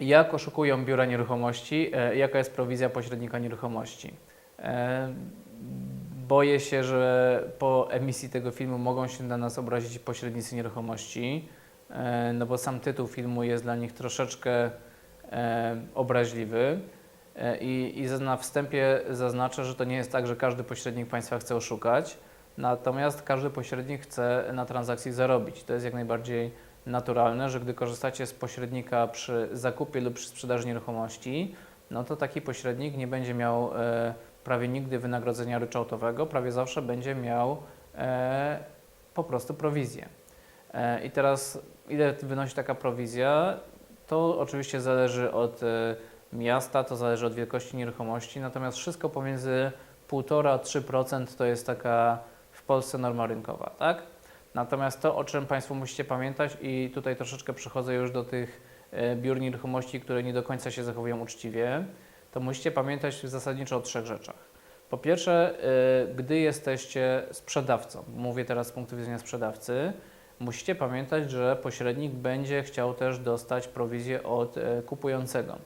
Jak oszukują biura nieruchomości? E, Jaka jest prowizja pośrednika nieruchomości? E, Boję się, że po emisji tego filmu mogą się na nas obrazić pośrednicy nieruchomości, e, no bo sam tytuł filmu jest dla nich troszeczkę obraźliwy. I, I na wstępie zaznaczę, że to nie jest tak, że każdy pośrednik Państwa chce oszukać, natomiast każdy pośrednik chce na transakcji zarobić. To jest jak najbardziej naturalne, że gdy korzystacie z pośrednika przy zakupie lub przy sprzedaży nieruchomości, no to taki pośrednik nie będzie miał e, prawie nigdy wynagrodzenia ryczałtowego, prawie zawsze będzie miał e, po prostu prowizję. E, I teraz ile wynosi taka prowizja? To oczywiście zależy od e, miasta, to zależy od wielkości nieruchomości, natomiast wszystko pomiędzy 1,5-3% to jest taka w Polsce norma rynkowa, tak? Natomiast to, o czym Państwo musicie pamiętać i tutaj troszeczkę przechodzę już do tych e, biur nieruchomości, które nie do końca się zachowują uczciwie, to musicie pamiętać zasadniczo o trzech rzeczach. Po pierwsze, e, gdy jesteście sprzedawcą, mówię teraz z punktu widzenia sprzedawcy, musicie pamiętać, że pośrednik będzie chciał też dostać prowizję od e, kupującego.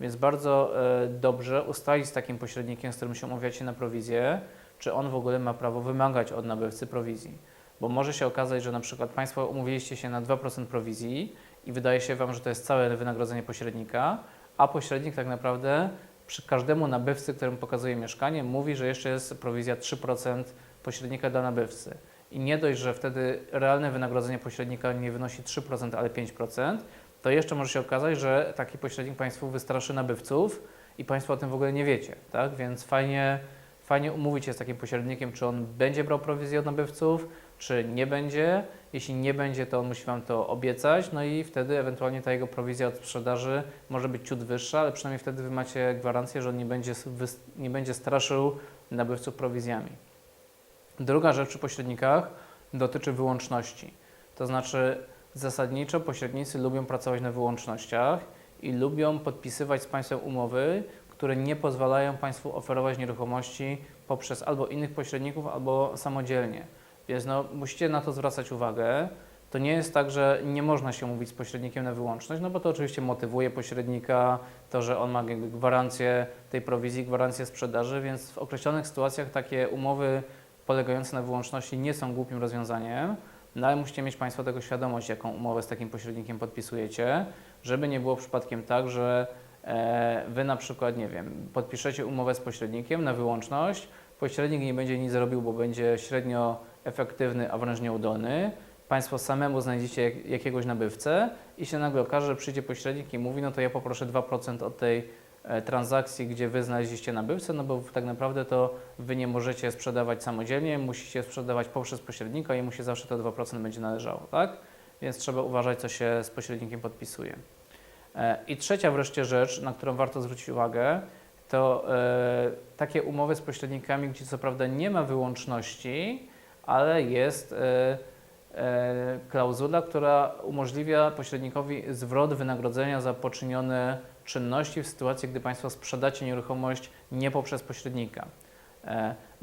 Więc bardzo dobrze ustalić z takim pośrednikiem, z którym się umawiacie na prowizję, czy on w ogóle ma prawo wymagać od nabywcy prowizji. Bo może się okazać, że na przykład Państwo umówiliście się na 2% prowizji i wydaje się Wam, że to jest całe wynagrodzenie pośrednika, a pośrednik tak naprawdę przy każdemu nabywcy, któremu pokazuje mieszkanie, mówi, że jeszcze jest prowizja 3% pośrednika dla nabywcy. I nie dość, że wtedy realne wynagrodzenie pośrednika nie wynosi 3%, ale 5%, to jeszcze może się okazać, że taki pośrednik Państwu wystraszy nabywców i Państwo o tym w ogóle nie wiecie, tak? Więc fajnie, fajnie umówić się z takim pośrednikiem, czy on będzie brał prowizję od nabywców, czy nie będzie. Jeśli nie będzie, to on musi Wam to obiecać, no i wtedy ewentualnie ta jego prowizja od sprzedaży może być ciut wyższa, ale przynajmniej wtedy Wy macie gwarancję, że on nie będzie, nie będzie straszył nabywców prowizjami. Druga rzecz przy pośrednikach dotyczy wyłączności. To znaczy, zasadniczo pośrednicy lubią pracować na wyłącznościach i lubią podpisywać z Państwem umowy, które nie pozwalają Państwu oferować nieruchomości poprzez albo innych pośredników, albo samodzielnie. Więc no, musicie na to zwracać uwagę. To nie jest tak, że nie można się umówić z pośrednikiem na wyłączność, no bo to oczywiście motywuje pośrednika, to, że on ma gwarancję tej prowizji, gwarancję sprzedaży, więc w określonych sytuacjach takie umowy polegające na wyłączności nie są głupim rozwiązaniem, no ale musicie mieć Państwo tego świadomość, jaką umowę z takim pośrednikiem podpisujecie, żeby nie było przypadkiem tak, że Wy na przykład, nie wiem, podpiszecie umowę z pośrednikiem na wyłączność, pośrednik nie będzie nic robił, bo będzie średnio efektywny, a wręcz nieudolny. Państwo samemu znajdziecie jak, jakiegoś nabywcę i się nagle okaże, że przyjdzie pośrednik i mówi, no to ja poproszę 2% od tej e, transakcji, gdzie Wy znaleźliście nabywcę, no bo tak naprawdę to Wy nie możecie sprzedawać samodzielnie, musicie sprzedawać poprzez pośrednika i mu się zawsze to 2% będzie należało, tak? Więc trzeba uważać, co się z pośrednikiem podpisuje. E, I trzecia wreszcie rzecz, na którą warto zwrócić uwagę, to e, takie umowy z pośrednikami, gdzie co prawda nie ma wyłączności, ale jest e, klauzula, która umożliwia pośrednikowi zwrot wynagrodzenia za poczynione czynności w sytuacji, gdy Państwo sprzedacie nieruchomość nie poprzez pośrednika.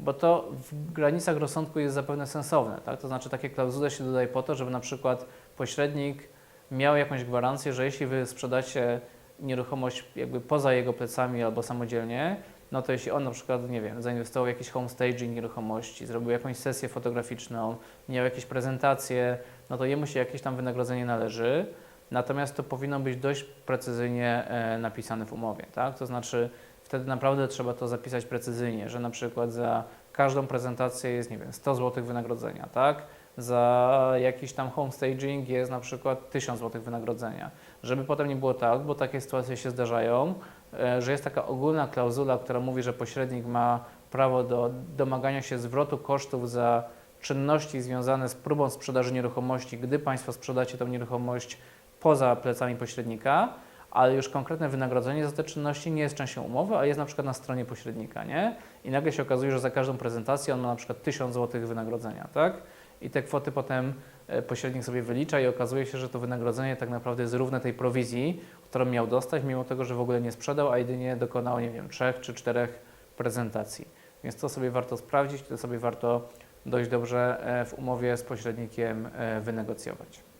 Bo to w granicach rozsądku jest zapewne sensowne. Tak? To znaczy takie klauzule się dodaje po to, żeby na przykład pośrednik miał jakąś gwarancję, że jeśli Wy sprzedacie nieruchomość jakby poza jego plecami albo samodzielnie, no to jeśli on na przykład, nie wiem, zainwestował w jakiś homestaging nieruchomości, zrobił jakąś sesję fotograficzną, miał jakieś prezentacje, no to jemu się jakieś tam wynagrodzenie należy, natomiast to powinno być dość precyzyjnie e, napisane w umowie, tak? To znaczy wtedy naprawdę trzeba to zapisać precyzyjnie, że na przykład za każdą prezentację jest, nie wiem, 100 zł wynagrodzenia, tak? Za jakiś tam homestaging jest na przykład 1000 zł wynagrodzenia. Żeby potem nie było tak, bo takie sytuacje się zdarzają, e, że jest taka ogólna klauzula, która mówi, że pośrednik ma prawo do domagania się zwrotu kosztów za czynności związane z próbą sprzedaży nieruchomości, gdy Państwo sprzedacie tą nieruchomość poza plecami pośrednika, ale już konkretne wynagrodzenie za te czynności nie jest częścią umowy, a jest na przykład na stronie pośrednika, nie? I nagle się okazuje, że za każdą prezentację on ma na przykład 1000 zł wynagrodzenia, tak? I te kwoty potem e, pośrednik sobie wylicza i okazuje się, że to wynagrodzenie tak naprawdę jest równe tej prowizji, którą miał dostać, mimo tego, że w ogóle nie sprzedał, a jedynie dokonał, nie wiem, trzech czy czterech prezentacji. Więc to sobie warto sprawdzić, to sobie warto dość dobrze e, w umowie z pośrednikiem e, wynegocjować.